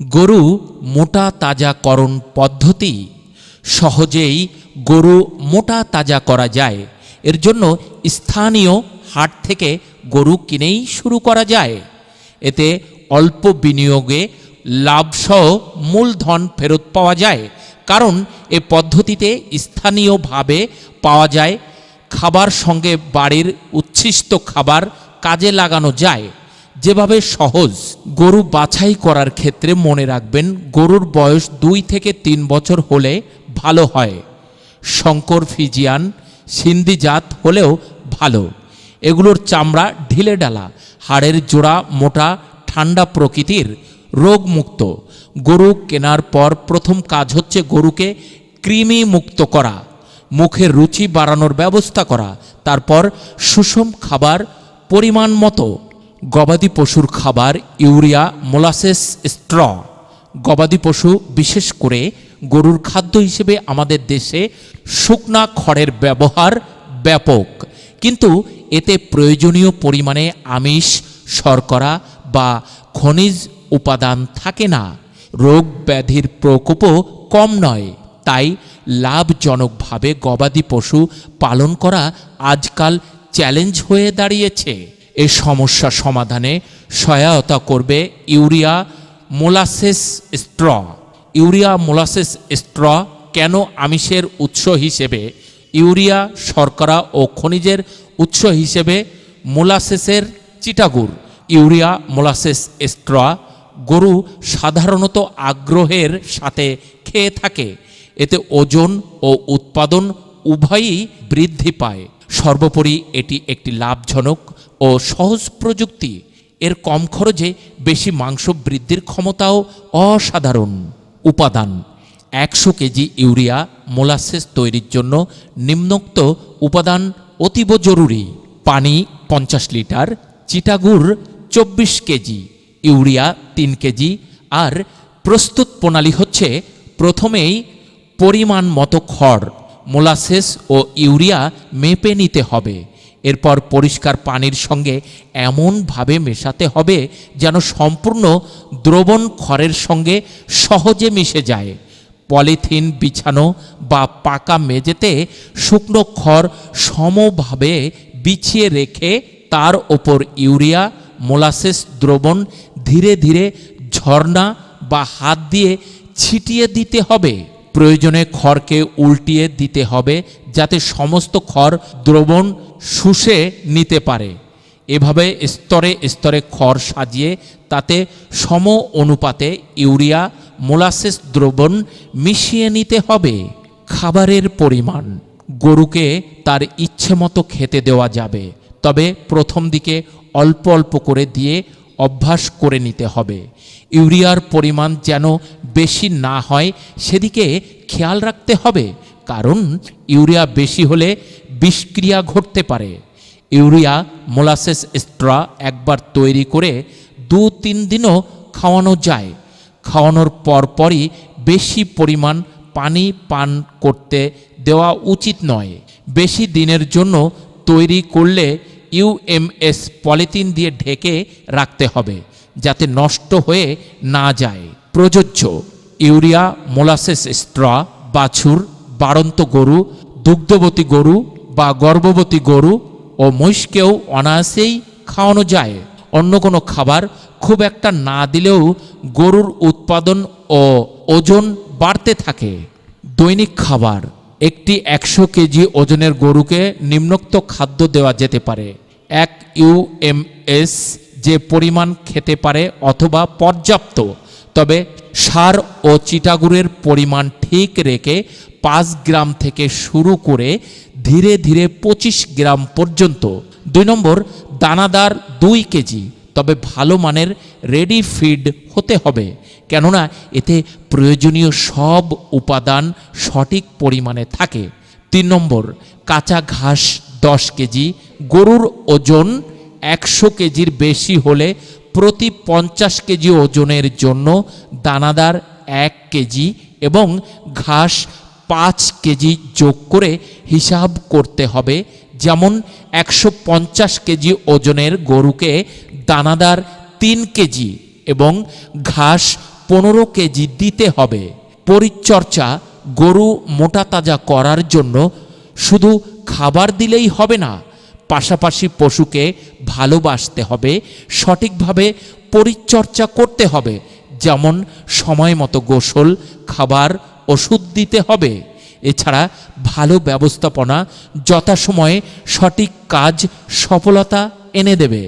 গরু মোটা তাজাকরণ পদ্ধতি। সহজেই গরু মোটা তাজা করা যায়। এর জন্য স্থানীয় হাট থেকে গরু কিনেই শুরু করা যায়। এতে অল্প বিনিয়োগে লাভসহ মূলধন ফেরত পাওয়া যায়। কারণ এ পদ্ধতিতে স্থানীয়ভাবে পাওয়া যায়। খাবার সঙ্গে বাড়ির উচ্ছিষ্ট খাবার কাজে লাগানো যায়। যেভাবে সহজ গরু বাছাই করার ক্ষেত্রে মনে রাখবেন, গরুর বয়স দুই থেকে তিন বছর হলে ভালো হয়। শঙ্কর ফিজিয়ান, সিন্ধি জাত হলেও ভালো। এগুলোর চামড়া ঢিলে ডালা, হাড়ের জোড়া মোটা, ঠান্ডা প্রকৃতির রোগমুক্ত। গরু কেনার পর প্রথম কাজ হচ্ছে গরুকে কৃমি মুক্ত করা মুখের রুচি বাড়ানোর ব্যবস্থা করা, তারপর সুষম খাবার পরিমাণ মতো গবাদি পশুর খাবার ইউরিয়া মোলাসেস স্ট্র। গবাদি পশু, বিশেষ করে গরুর খাদ্য হিসেবে আমাদের দেশে শুকনা খড়ের ব্যবহার ব্যাপক। কিন্তু এতে প্রয়োজনীয় পরিমাণে আমিষ, শর্করা বা খনিজ উপাদান থাকে না। রোগ ব্যাধির প্রকোপও কম নয়। তাই লাভজনকভাবে গবাদি পশু পালন করা আজকাল চ্যালেঞ্জ হয়ে দাঁড়িয়েছে। এ সমস্যা সমাধানে সহায়তা করবে urea molasses straw. Urea molasses straw কেন আমিষের উৎস হিসেবে? ইউরিয়া শর্করা ও খনিজের উৎস হিসেবে মোলাসেসের চিটাগুড় ইউরিয়া মোলাসেস স্ট্র গরু সাধারণত আগ্রহের সাথে খেয়ে থাকে। এতে ওজন ও উৎপাদন উভয়ই বৃদ্ধি পায়। সর্বোপরি এটি একটি লাভজনক ও সহজ প্রযুক্তি। এর কম খরচে বেশি মাংস বৃদ্ধির ক্ষমতাও অসাধারণ। উপাদান, একশো কেজি ইউরিয়া মোলাসেস তৈরির জন্য নিম্নোক্ত উপাদান অতীব জরুরি। পানি পঞ্চাশ লিটার, চিটাগুড় চব্বিশ কেজি, ইউরিয়া তিন কেজি আর প্রস্তুত প্রণালী হচ্ছে প্রথমেই পরিমাণ মতো খড় মোলাসেস ও ইউরিয়া মেপে নিতে হবে। এরপর পরিষ্কার পানির সঙ্গে এমনভাবে মেশাতে হবে যেন সম্পূর্ণ দ্রবণ খড়ের সঙ্গে সহজে মিশে যায়। পলিথিন, বিছানো বা পাকা মেঝেতে শুকনো খড় সমভাবে বিছিয়ে রেখে তার ওপর ইউরিয়া, মোলাসেস দ্রবণ ধীরে ধীরে ঝর্ণা বা হাত দিয়ে ছিটিয়ে দিতে হবে। প্রয়োজনে খড়কে উল্টিয়ে দিতে হবে যাতে সমস্ত খড় দ্রবণ শুষে নিতে পারে। এভাবে স্তরে স্তরে খড় সাজিয়ে তাতে সম অনুপাতে ইউরিয়া, মোলাসেস দ্রবণ মিশিয়ে নিতে হবে। খাবারের পরিমাণ, গরুকে তার ইচ্ছে মতো খেতে দেওয়া যাবে। তবে প্রথম দিকে অল্প অল্প করে দিয়ে অভ্যাস করে নিতে হবে। ইউরিয়ার পরিমাণ যেন বেশি না হয়, সেদিকে খেয়াল রাখতে হবে। কারণ, ইউরিয়া বেশি হলে বিষক্রিয়া ঘটতে পারে। ইউরিয়া মোলাসেস স্ট্রা একবার তৈরি করে দু তিন দিনও খাওয়ানো যায়। খাওয়ানোর পরপরই বেশি পরিমাণ পানি পান করতে দেওয়া উচিত নয়। বেশি দিনের জন্য তৈরি করলে ইউএমএস পলিথিন দিয়ে ঢেকে রাখতে হবে, যাতে নষ্ট হয়ে না যায়। প্রযোজ্য ইউরিয়া, মোলাসেস স্ট্র, বাছুর, বাড়ন্ত গরু, দুগ্ধবতী গরু বা গর্ভবতী গরু ও মহিষকেও অনায়াসেই খাওয়ানো যায়। অন্য কোনো খাবার খুব একটা না দিলেও গরুর উৎপাদন ও ওজন বাড়তে থাকে। দৈনিক খাবার একটি একশো কেজি ওজনের গরুকে নিম্নোক্ত খাদ্য দেওয়া যেতে পারে। এক ইউএমএস যে পরিমাণ খেতে পারে অথবা পর্যাপ্ত, তবে সার ও চিটাগুড়ের পরিমাণ ঠিক রেখে পাঁচ গ্রাম থেকে শুরু করে ধীরে ধীরে পঁচিশ গ্রাম পর্যন্ত। দুই নম্বর, দানাদার দুই কেজি। তবে ভালো মানের রেডি ফিড হতে হবে। কেননা এতে প্রয়োজনীয় সব উপাদান সঠিক পরিমাণে থাকে। তিন নম্বর, কাঁচা ঘাস দশ কেজি, গরুর ওজন একশো কেজির বেশি হলে প্রতি পঞ্চাশ কেজি ওজনের জন্য দানাদার এক কেজি এবং ঘাস পাঁচ কেজি যোগ করে হিসাব করতে হবে। যেমন একশো পঞ্চাশ কেজি ওজনের গরুকে দানাদার তিন কেজি এবং ঘাস পনেরো কেজি দিতে হবে। পরিচর্যা গরু মোটা তাজা করার জন্য শুধু খাবার দিলেই হবে না, পাশাপাশি পশুকে ভালোবাসতে হবে, সঠিকভাবে পরিচর্যা করতে হবে, যেমন সময় মতো গোসল, খাবার, ওষুধ দিতে হবে। এছাড়া ভালো ব্যবস্থাপনা যথাসময়ে সঠিক কাজ সফলতা এনে দেবে।